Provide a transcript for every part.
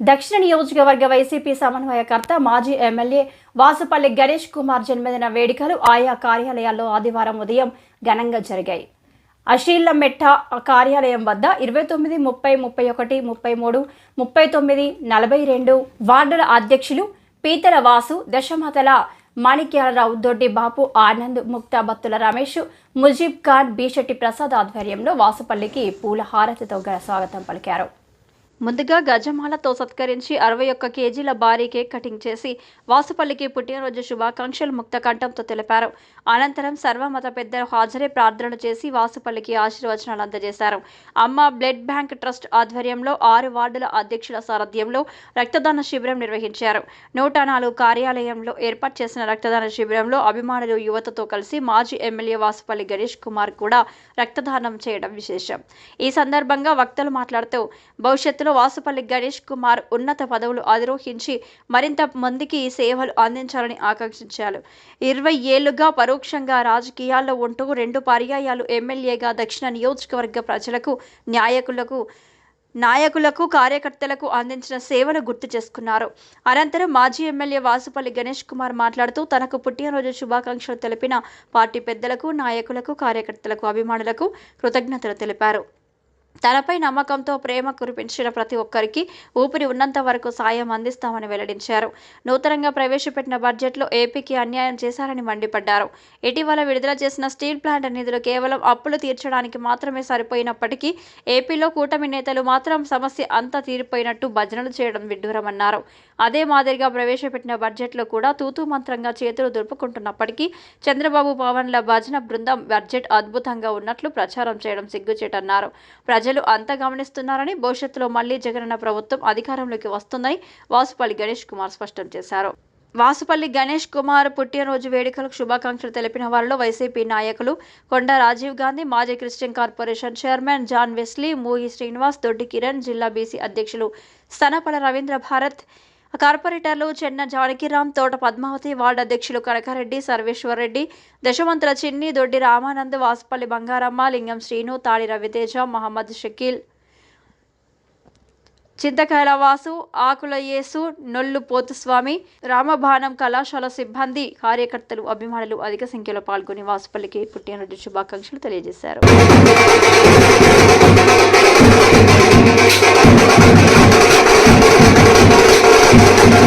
దక్షిణ నియోజకవర్గ వైసీపీ సమన్వయకర్త మాజీ ఎమ్మెల్యే వాసుపల్లి గణేష్ కుమార్ జన్మదిన వేడుకలు ఆయా కార్యాలయాల్లో ఆదివారం ఉదయం ఘనంగా జరిగాయి. అషీళ్ళమెట్ట కార్యాలయం వద్ద ఇరవై తొమ్మిది ముప్పై ముప్పై ఒకటి ముప్పై మూడు ముప్పై తొమ్మిది నలభై రెండు వార్డుల అధ్యక్షులు పీతల వాసు దశమతల మాణిక్యాలరావు దొడ్డి బాపు ఆనంద్ ముక్తాబత్తుల రమేష్ ముజీబ్ ఖాన్ బీషెట్టి ప్రసాద్ ఆధ్వర్యంలో వాసుపల్లికి పూల హారతితో స్వాగతం పలికారు. ముందుగా గజమాలతో సత్కరించి అరవై ఒక్క కేజీల భారీ కేక్ కటింగ్ చేసి వాసుపల్లికి పుట్టినరోజు శుభాకాంక్షలు ముక్తకంఠంతో తెలిపారు. అనంతరం సర్వమత పెద్దలు హాజరై ప్రార్థనలు చేసి వాసుపల్లికి ఆశీర్వచనాలు అందజేశారు. అమ్మ బ్లడ్ బ్యాంక్ ట్రస్ట్ ఆధ్వర్యంలో ఆరు వార్డుల అధ్యక్షుల సారథ్యంలో రక్తదాన శిబిరం నిర్వహించారు. నూట నాలుగు కార్యాలయంలో ఏర్పాటు చేసిన రక్తదాన శిబిరంలో అభిమానులు యువతతో కలిసి మాజీ ఎమ్మెల్యే వాసుపల్లి గణేష్ కుమార్ కూడా రక్తదానం చేయడం విశేషం. ఈ సందర్భంగా వక్తలు మాట్లాడుతూ భవిష్యత్తులో వాసుపల్లి గణేష్ కుమార్ ఉన్నత పదవులు అధిరోహించి మరింత మందికి సేవలు అందించాలని ఆకాంక్షించారు. ఇరవై ఏళ్ళుగా పరోక్షంగా రాజకీయాల్లో ఉంటూ రెండు పర్యాయాలు ఎమ్మెల్యేగా దక్షిణ నియోజకవర్గ ప్రజలకు న్యాయకులకు నాయకులకు కార్యకర్తలకు అందించిన సేవలు గుర్తు చేసుకున్నారు. అనంతరం మాజీ ఎమ్మెల్యే వాసుపల్లి గణేష్ కుమార్ మాట్లాడుతూ తనకు పుట్టినరోజు శుభాకాంక్షలు తెలిపిన పార్టీ పెద్దలకు నాయకులకు కార్యకర్తలకు అభిమానులకు కృతజ్ఞతలు తెలిపారు. తనపై నమ్మకంతో ప్రేమ కురిపించిన ప్రతి ఒక్కరికి ఊపిరి ఉన్నంత వరకు సాయం అందిస్తామని వెల్లడించారు. నూతనంగా ప్రవేశపెట్టిన బడ్జెట్లో ఏపీకి అన్యాయం చేశారని మండిపడ్డారు. ఇటీవల విడుదల చేసిన స్టీల్ ప్లాంట్ నిధులు కేవలం అప్పులు తీర్చడానికి మాత్రమే సరిపోయినప్పటికీ ఏపీలో కూటమి నేతలు మాత్రం సమస్య అంతా తీరిపోయినట్టు భజనలు చేయడం విడ్డూరమన్నారు. అదే మాదిరిగా ప్రవేశపెట్టిన బడ్జెట్లో కూడా తూతూ మంత్రంగా చేతులు దులుపుకుంటున్నప్పటికీ చంద్రబాబు పవన్ల భజన బృందం బడ్జెట్ అద్భుతంగా ఉన్నట్లు ప్రచారం చేయడం సిగ్గుచేటన్నారు. ప్రజలు అంతా గమనిస్తున్నారని భవిష్యత్తులో మళ్ళీ జగనన్న ప్రభుత్వం అధికారంలోకి వస్తుందని వాసుపల్లి గణేష్ కుమార్ స్పష్టం చేశారు. వాసుపల్లి గణేష్ కుమార్ పుట్టినరోజు వేడుకలకు శుభాకాంక్షలు తెలిపిన వారిలో వైసీపీ నాయకులు కొండ రాజీవ్ గాంధీ మాజీ Christian corporation chairman John Wesley మూగి Srinivas దొడ్డి కిరణ్ జిల్లా బీసీ అధ్యక్షులు సనపల రవీంద్ర భారత్ కార్పొరేటర్లు చెన్న జానకిరామ్ తోట పద్మావతి వార్డు అధ్యక్షులు కనకారెడ్డి సర్వేశ్వరరెడ్డి దశమంతుల చిన్ని దొడ్డి రామానంద్ వాసుపల్లి బంగారమ్మ లింగం శ్రీను తాడి రవితేజ మహమ్మద్ షకీల్ చింతకాయల వాసు ఆకుల యేసు నొల్లు పోతుస్వామి రామబాణం కళాశాల సిబ్బంది కార్యకర్తలు అభిమానులు అధిక సంఖ్యలో పాల్గొని వాసుపల్లికి పుట్టినరోజు శుభాకాంక్షలు తెలియజేశారు. Thank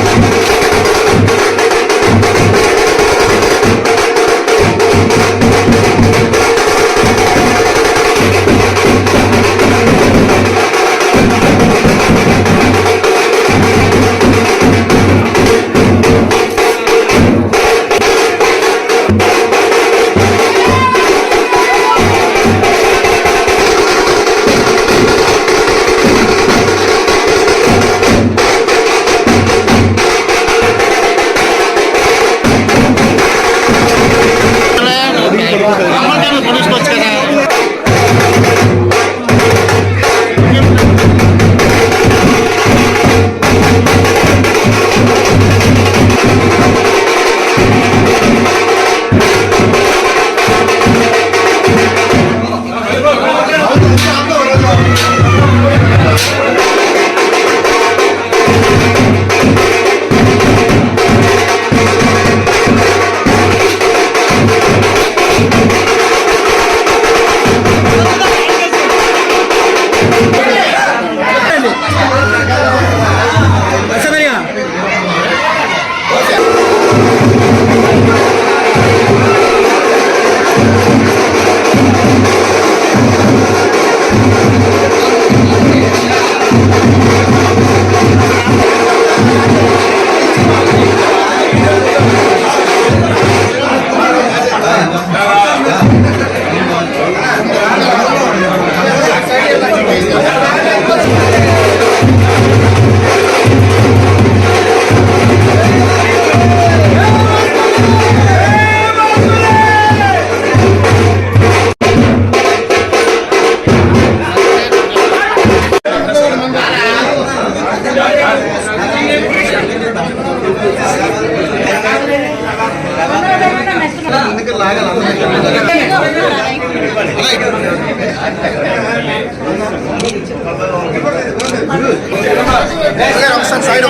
సైడ్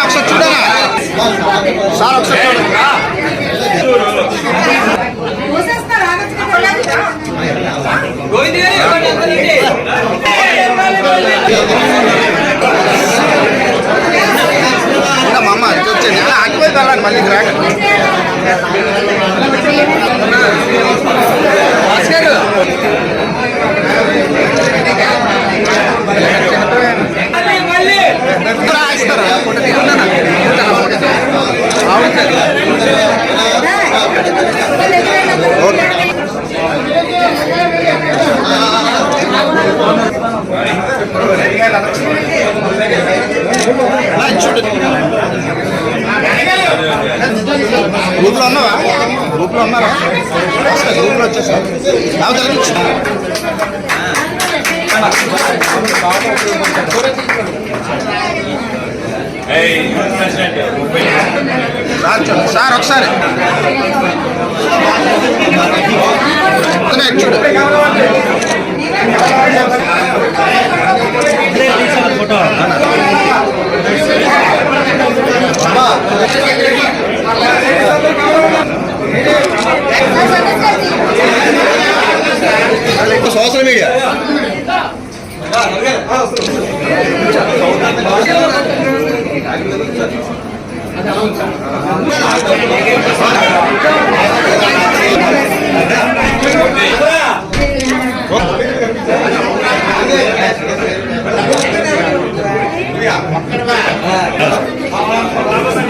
ఒకసారి చూడరా? సార్ ఒకసారి చూడరా? గ్రూప్లో ఉన్నావా? గ్రూప్లో ఉన్నారా వస్తా గ్రూప్లో వచ్చేసా. అవతల సార్ ఒకసారి. వస్తున్నాయి, చూడు. Social media. ఏంటని